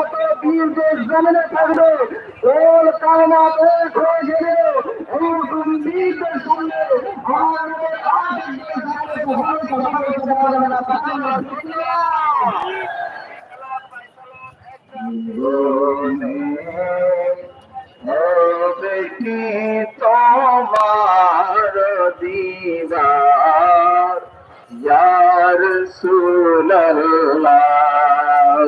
মতো বীর যে জমিনে থাকবে। কোল কায়নাত এক হয়ে গেলে এরকম বীরদের সামনে আমার নবীর আশিকদের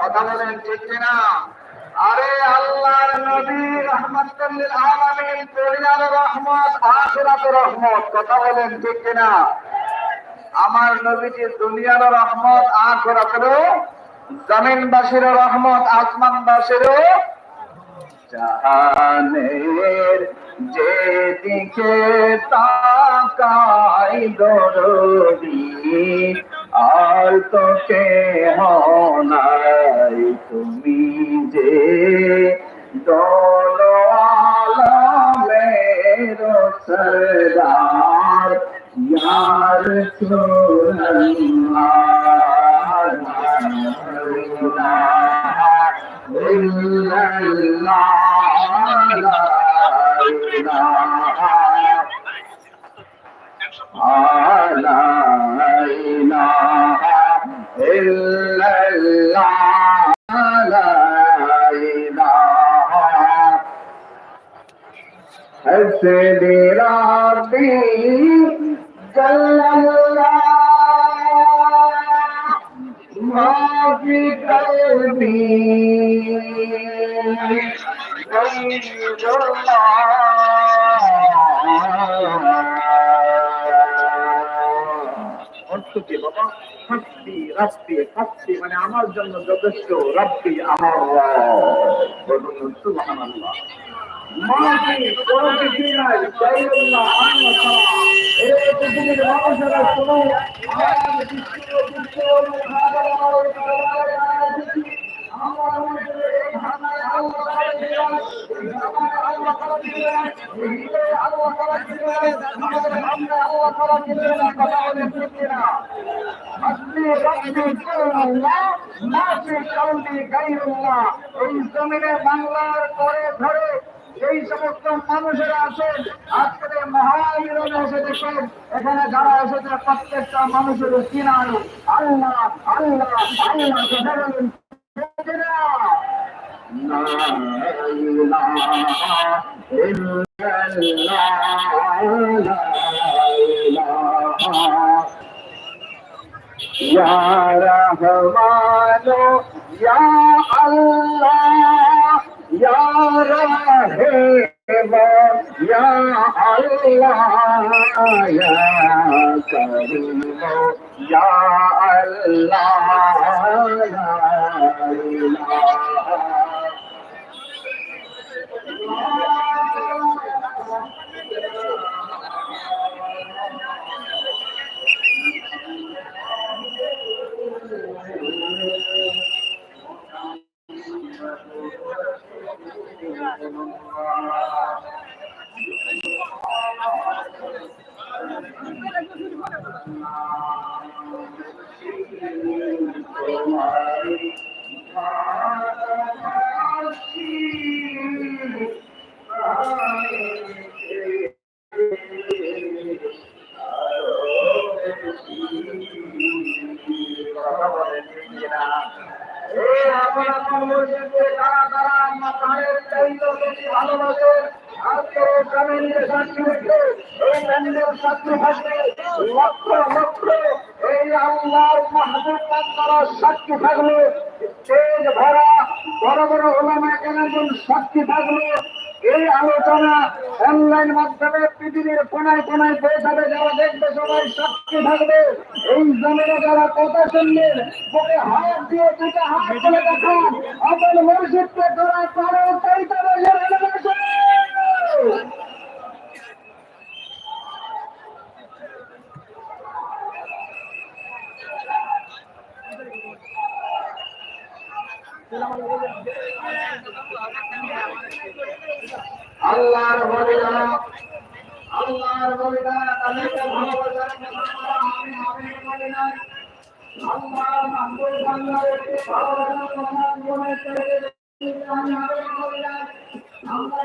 কথা বলেন ঠিক কিনা? আরে আল্লাহর নবী রহমাতুল্লিল আলামিন, দুনিয়ার রহমত, আখিরাতের রহমত, কথা বলেন ঠিক কিনা? আমার নবীজি দুনিয়ার রহমত, আখিরাতেরও, জমিনবাসীর রহমত, আসমানবাসীরও। জাহানের যেদিকে তাকাই দরদি আর তোকে হনাই তুমি যে দোলামের সরদার ইয়ার حسبي ربي جل الله ما في قلبي غير الله অর্থ কি বাবা হাসবি রাব্বি হাসবি মানে আমার জন্য যথেষ্ট রাব্বি আমার রব সুবহানাল্লাহ মাটি কোনো কিছুই নাই গায়রুল্লাহ আল্লাহ ছাড়া এই পৃথিবীর মানুষেরা বাংলার করে ধরে এই সমস্ত মানুষেরা আছে আজকে মহাবীর এসে দেখেন এখানে যারা এসেছে প্রত্যেকটা মানুষের কিনার আল্লাহ আল্লাহ আল্লাহ কথা বলেন Ya Rahmanu Ya Allah إلا الله لا إله يا رحمن يا الله يا رحيم ভালোবাসে আজকে গ্রামীণ সাক্ষী রেখে এই ম্যান্ডেল সাক্ষী থাকবে লক্ষ লক্ষ। এই আল্লাহর মাহবুব বান্দারা সাক্ষী থাকলে, স্টেজ ভরা, বড় বড় ওলামা কেনাজন সাক্ষী থাকলে, এই আলোচনা অনলাইন মাধ্যমে পৃথিবীর কোনায় কোনায় পৌঁছাবে যারা দেখবে সবাই সাক্ষী থাকবে। এই জমিনে যারা কথা শুনলেন বুকে হাত দিয়ে দুটো হাত তুলে দেখান আপনার মসজিদকে যারা কারও চাইতে আল্লাহর বলিদান আল্লাহর বলিদান তাদেরকে ভালোবাসার আমি আমি বলিদান আল্লাহর মাহবুব বান্দাদেরকে ভালোবাসার মহান গুণের থেকে আমি আমি বলিদান আমরা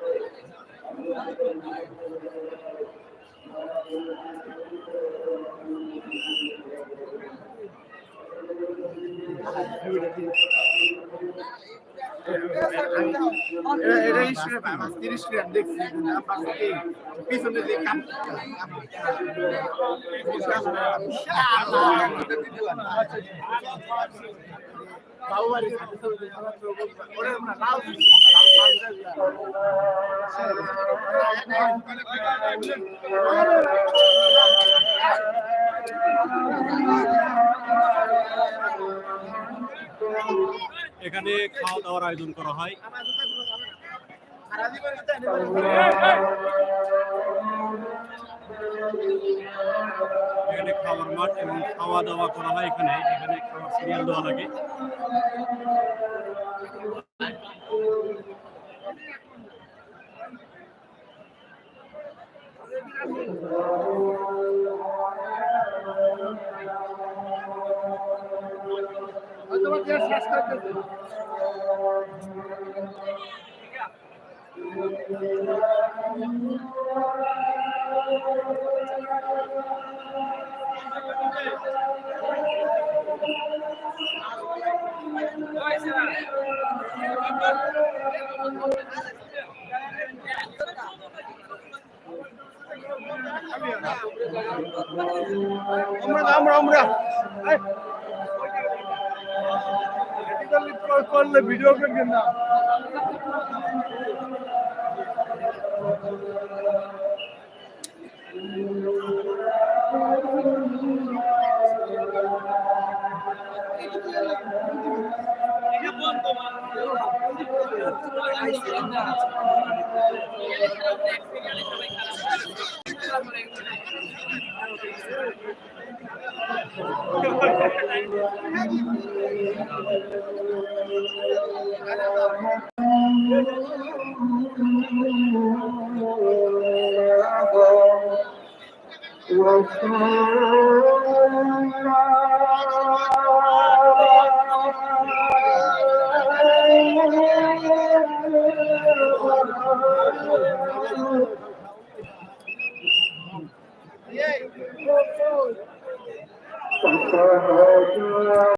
এটা হিসেবে আমার তিরিশ কাম। এখানে খাওয়া দাওয়ার আয়োজন করা হয়। এখানে খাওয়ার মাঠ এবং খাওয়া দাওয়া করা হয় এখানে। এখানে খাওয়ার সিরিয়াল দেওয়া লাগে। আমরা আমরা আমরা করলে ভিডিও করবেন না Thank Oh, my God.